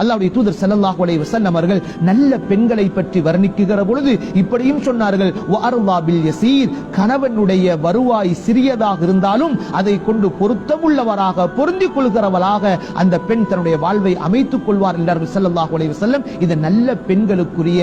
அல்லாவுடைய தூதர் ஸல்லல்லாஹு அலைஹி வசல்லம் அவர்கள் நல்ல பெண்களை பற்றி வர்ணிக்குகிற பொழுது இப்படியும் சொன்னார்கள் யசீர் கணவனுடைய வருவாய் சிறியதாக இருந்தாலும் அதை கொண்டு பொருத்தமுள்ளவராக பொருந்திக் கொள்கிறவளாக அந்த பெண் தன்னுடைய வாழ்வை அமைத்துக் கொள்வார் என்றார்கள் ஸல்லல்லாஹு அலைஹி வசல்லம் இது நல்ல பெண்களுக்குரிய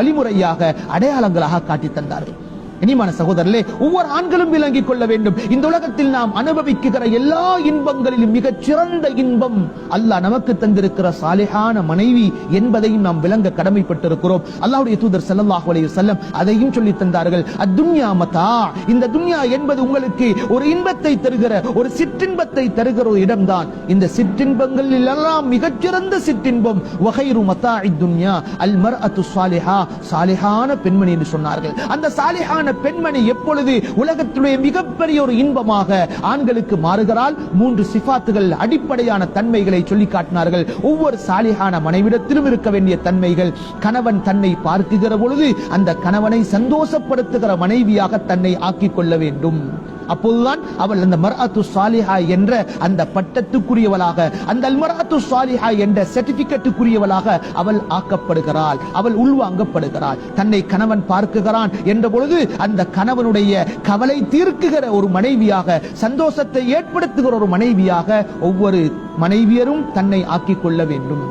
வழிமுறையாக அடையாளங்களாக காட்டி தந்தார்கள். இனிமான சகோதரர்களே ஒவ்வொரு ஆண்களும் விளங்கிக் கொள்ள வேண்டும். இந்த உலகத்தில் நாம் அனுபவிக்கிற எல்லா இன்பங்களிலும் மிகச் சிறந்த இன்பம் அல்லாஹ் நமக்கு தந்திருக்கிற சாலிகான மனைவி என்பதையும் நாம் விளங்க கடமைப்பட்டிருக்கிறோம். அல்லாஹ்வுடைய தூதர் ஸல்லல்லாஹு அலைஹி செல்லம் அதையும் சொல்லி தந்தார்கள். அத்துன்யா மதா. இந்த துன்யா என்பது உங்களுக்கு ஒரு இன்பத்தை தருகிற ஒரு சிற்றின்பத்தை தருகிற ஒரு இடம்தான். இந்த சிற்றின்பங்களில் எல்லாம் மிகச்சிறந்த சிற்றின்பம் வகைரு மதா துன்யா அல் மர் அத்து சாலிஹா சாலிஹான பெண்மணி என்று சொன்னார்கள். அந்த சாலிஹான பெண்மணி எப்பொழுது உலகத்தினுடைய மிகப்பெரிய ஒரு இன்பமாக ஆண்களுக்கு மாறுகிறாள்? மூன்று சிபாத்துகள் அடிப்படையான தன்மைகளை சொல்லி காட்டினார்கள். ஒவ்வொரு சாலிகான மனைவிடத்திலும் இருக்க வேண்டிய தன்மைகள். கணவன் தன்னை பார்க்குகிற பொழுது அந்த கணவனை சந்தோஷப்படுத்துகிற மனைவியாக தன்னை ஆக்கிக் கொள்ள வேண்டும். அப்போதுதான் அவள் அந்த மர்அத்து சாலிஹா என்ற அந்த பட்டத்துக்குரியவளாக அந்த அல்மராத்து சாலிஹா என்ற சர்டிபிகேட்டுக்குரியவளாக அவள் ஆக்கப்படுகிறாள் அவள் உள்வாங்கப்படுகிறாள். தன்னை கணவன் பார்க்குகிறான் என்ற பொழுது அந்த கணவனுடைய கவலை தீர்க்குகிற ஒரு மனைவியாக சந்தோஷத்தை ஏற்படுத்துகிற ஒரு மனைவியாக ஒவ்வொரு மனைவியரும் தன்னை ஆக்கிக் கொள்ள வேண்டும்.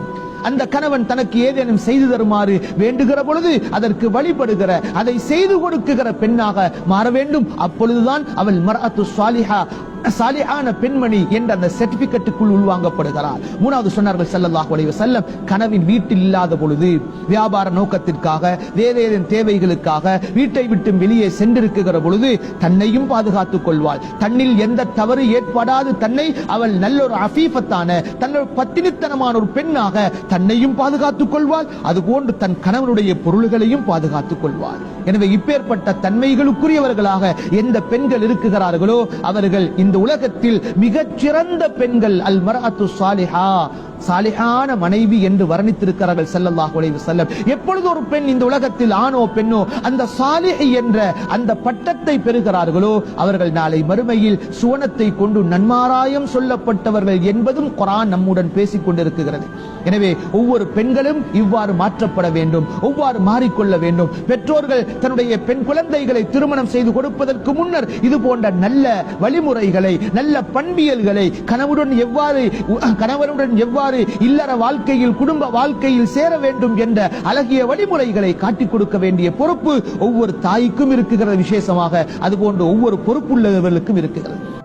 அந்த கணவன் தனக்கு ஏதேனும் செய்து தருமாறு வேண்டுகிற பொழுது அதற்கு வழிபடுகிற அதை செய்து கொடுக்குகிற பெண்ணாக மாற வேண்டும். அப்பொழுதுதான் அவள் மரத்து சுவாலிஹா சாலியான பெண்மணி என்ற அந்த சர்டிபிகேட்டுக்குள் உள்வாங்கப்படுகிறார். மூணாவது சொன்னார்கள் செல்லல்லாஹ் அலைஹி செல்லம் கனவின் வீட்டில் இல்லாத பொழுது வியாபார நோக்கத்திற்காக வேறேதன் தேவைகளுக்காக வீட்டை விட்டு வெளியே சென்றிருக்குகிற பொழுது தன்னையும் பாதுகாத்துக் கொள்வாள். தன்னில் எந்த தவறு ஏற்படாது தன்னை அவள் நல்ல ஒரு அஃபீஃபத்தான தன்னோட பத்தினித்தனமான ஒரு பெண்ணாக தன்னையும் பாதுகாத்துக் கொள்வாள். அதுபோன்று தன் கணவனுடைய பொருள்களையும் பாதுகாத்துக் கொள்வாள். எனவே இப்பேற்பட்ட தன்மைகளுக்குரியவர்களாக எந்த பெண்கள் இருக்குகிறார்களோ அவர்கள் இந்த உலகத்தில் மிகச்சிறந்த பெண்கள் அல் மர்அத்து சாலிஹா சாலிஹான மனைவி என்று வர்ணித்திருக்கிறார்கள் செல்லல்லாஹ் உலைவு செல்லம் எப்பொழுது ஒரு பெண் இந்த உலகத்தில் ஆணோ பெண்ணோ அந்த சாலிஹ் என்ற அந்த பட்டத்தை பெறுகிறார்களோ அவர்கள் நாளை மறுமையில் சுவனத்தை கொண்டு நன்மாராயம் சொல்லப்பட்டவர்கள் என்பதும் குரான் நம்முடன் பேசிக் கொண்டிருக்கிறது. எனவே ஒவ்வொரு பெண்களும் இவ்வாறு மாற்றப்பட வேண்டும் ஒவ்வாறு மாறிக்கொள்ள வேண்டும். பெற்றோர்கள் தன்னுடைய பெண் குழந்தைகளை திருமணம் செய்து கொடுப்பதற்கு முன்னர் இது போன்ற நல்ல வழிமுறைகளை நல்ல பண்பியல்களை கணவருடன் எவ்வாறு கணவனுடன் எவ்வாறு இல்லற வாழ்க்கையில் குடும்ப வாழ்க்கையில் சேர வேண்டும் என்ற அழகிய வழிமுறைகளை காட்டிக் கொடுக்க வேண்டிய பொறுப்பு ஒவ்வொரு தாய்க்கும் இருக்குகிற விசேஷமாக. அதுபோன்று ஒவ்வொரு பொறுப்புள்ளவர்களுக்கும் இருக்குகிறது